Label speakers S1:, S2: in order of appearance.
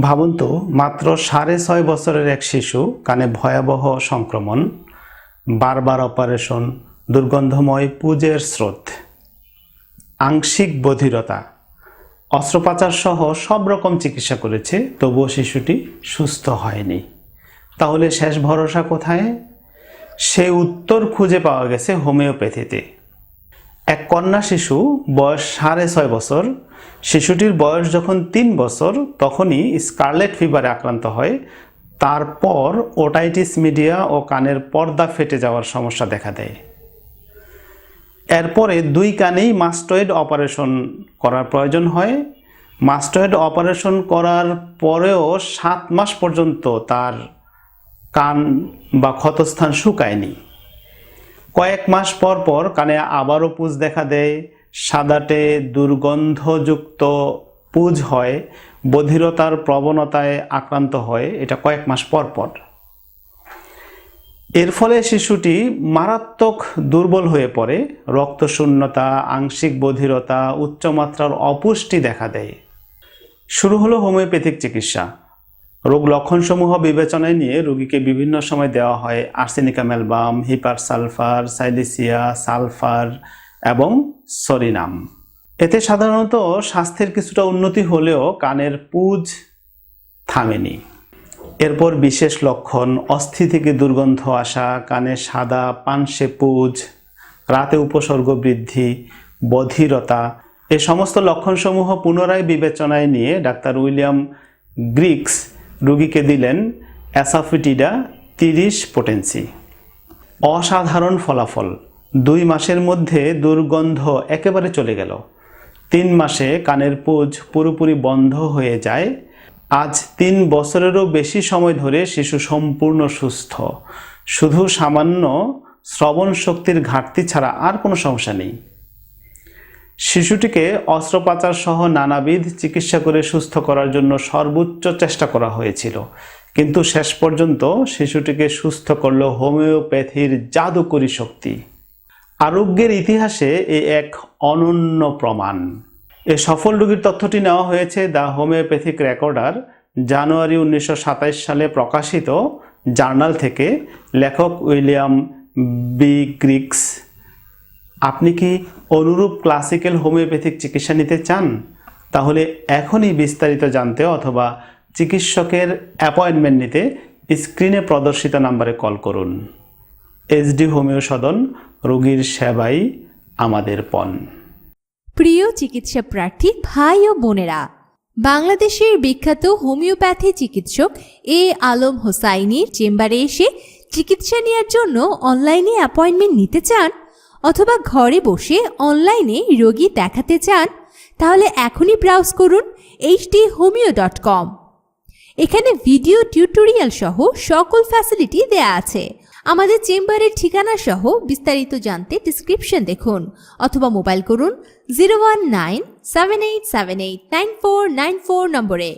S1: ভাবুন তো, মাত্র সাড়ে ছয় বছরের এক শিশু কানে ভয়াবহ সংক্রমণ, বারবার অপারেশন, দুর্গন্ধময় পুজের স্রোত, আংশিক বধিরতা, অস্ত্রোপচার সহ সব রকম চিকিৎসা করেছে, তবুও শিশুটি সুস্থ হয়নি। তাহলে শেষ ভরসা কোথায়? সে উত্তর খুঁজে পাওয়া গেছে হোমিওপ্যাথিতে। এক কন্যা শিশু, বয়স সাড়ে ছয় বছর। শিশুটির বয়স যখন তিন বছর, তখনই স্কারলেট ফিভারে আক্রান্ত হয়। তারপর ওটাইটিস মিডিয়া ও কানের পর্দা ফেটে যাওয়ার সমস্যা দেখা দেয়। এরপরে দুই কানেই মাস্টয়েড অপারেশন করার প্রয়োজন হয়। মাস্টয়েড অপারেশন করার পরেও সাত মাস পর্যন্ত তার কান বা ক্ষতস্থান শুকায়নি। কয়েক মাস পর পর কানে আবারও পুজ দেখা দেয়, সাদাটে দুর্গন্ধযুক্ত পুজ হয়, বধিরতার প্রবণতায় আক্রান্ত হয়, এটা কয়েক মাস পর পর। এর ফলে শিশুটি মারাত্মক দুর্বল হয়ে পড়ে, রক্তশূন্যতা, আংশিক বধিরতা, উচ্চমাত্রার অপুষ্টি দেখা দেয়। শুরু হলো হোমিওপ্যাথিক চিকিৎসা। রোগ লক্ষণসমূহ বিবেচনায় নিয়ে রোগীকে বিভিন্ন সময় দেওয়া হয় arsenicum album hepar sulphur silicea, sulphur এবং সরিনাম। এতে সাধারণত স্বাস্থ্যের কিছুটা উন্নতি হলেও কানের পুজ থামেনি। এরপর বিশেষ লক্ষণ, অস্থি থেকে দুর্গন্ধ আসা, কানে সাদা, পানসে পুজ, রাতে উপসর্গ বৃদ্ধি, বধিরতা, এ সমস্ত লক্ষণসমূহ পুনরায় বিবেচনায় নিয়ে ডাক্তার উইলিয়াম গ্রিক্স রোগীকে দিলেন অ্যাসাফিটিডা তিরিশ পোটেন্সি। অসাধারণ ফলাফল। দুই মাসের মধ্যে দুর্গন্ধ একেবারে চলে গেল। তিন মাসে কানের পুজ পুরোপুরি বন্ধ হয়ে যায়। আজ তিন বছরেরও বেশি সময় ধরে শিশু সম্পূর্ণ সুস্থ। শুধু সামান্য শ্রবণ শক্তির ঘাটতি ছাড়া আর কোনো সমস্যা নেই। শিশুটিকে অস্ত্রোপচার সহ নানাবিধ চিকিৎসা করে সুস্থ করার জন্য সর্বোচ্চ চেষ্টা করা হয়েছিল। কিন্তু শেষ পর্যন্ত শিশুটিকে সুস্থ করল হোমিওপ্যাথির জাদুকরী শক্তি। আরোগ্যের ইতিহাসে এ এক অনন্য প্রমাণ। এ সফল রোগীর তথ্যটি নেওয়া হয়েছে দ্য হোমিওপ্যাথিক রেকর্ডার, জানুয়ারি উনিশশো সাতাশ সালে প্রকাশিত জার্নাল থেকে লেখক উইলিয়াম বি. গ্রিক্স আপনি কি অনুরূপ ক্লাসিক্যাল হোমিওপ্যাথিক চিকিৎসা নিতে চান? তাহলে এখনই বিস্তারিত জানতে অথবা চিকিৎসকের অ্যাপয়েন্টমেন্ট নিতে স্ক্রিনে প্রদর্শিত নাম্বারে কল করুন। এইচডি হোমিও সদন রোগীর সেবাই আমাদের পণ।
S2: প্রিয় চিকিৎসা প্রার্থী, ভাই ও বোনেরা, বাংলাদেশের বিখ্যাত হোমিওপ্যাথি চিকিৎসক এ আলম হোসাইনির চেম্বারে এসে চিকিৎসা নেওয়ার জন্য অনলাইনে অ্যাপয়েন্টমেন্ট নিতে চান? অথবা ঘরে বসে অনলাইনে রোগী দেখাতে চান, তাহলে এখনই ব্রাউজ করুন এইচডি হোমিও ডট কম এখানে ভিডিও টিউটোরিয়াল সহ সকল ফ্যাসিলিটি দেয়া আছে। আমাদের চেম্বারের ঠিকানা সহ বিস্তারিত জানতে ডিসক্রিপশন দেখুন, অথবা মোবাইল করুন zero one nine seven eight seven eight nine four nine four নম্বরে।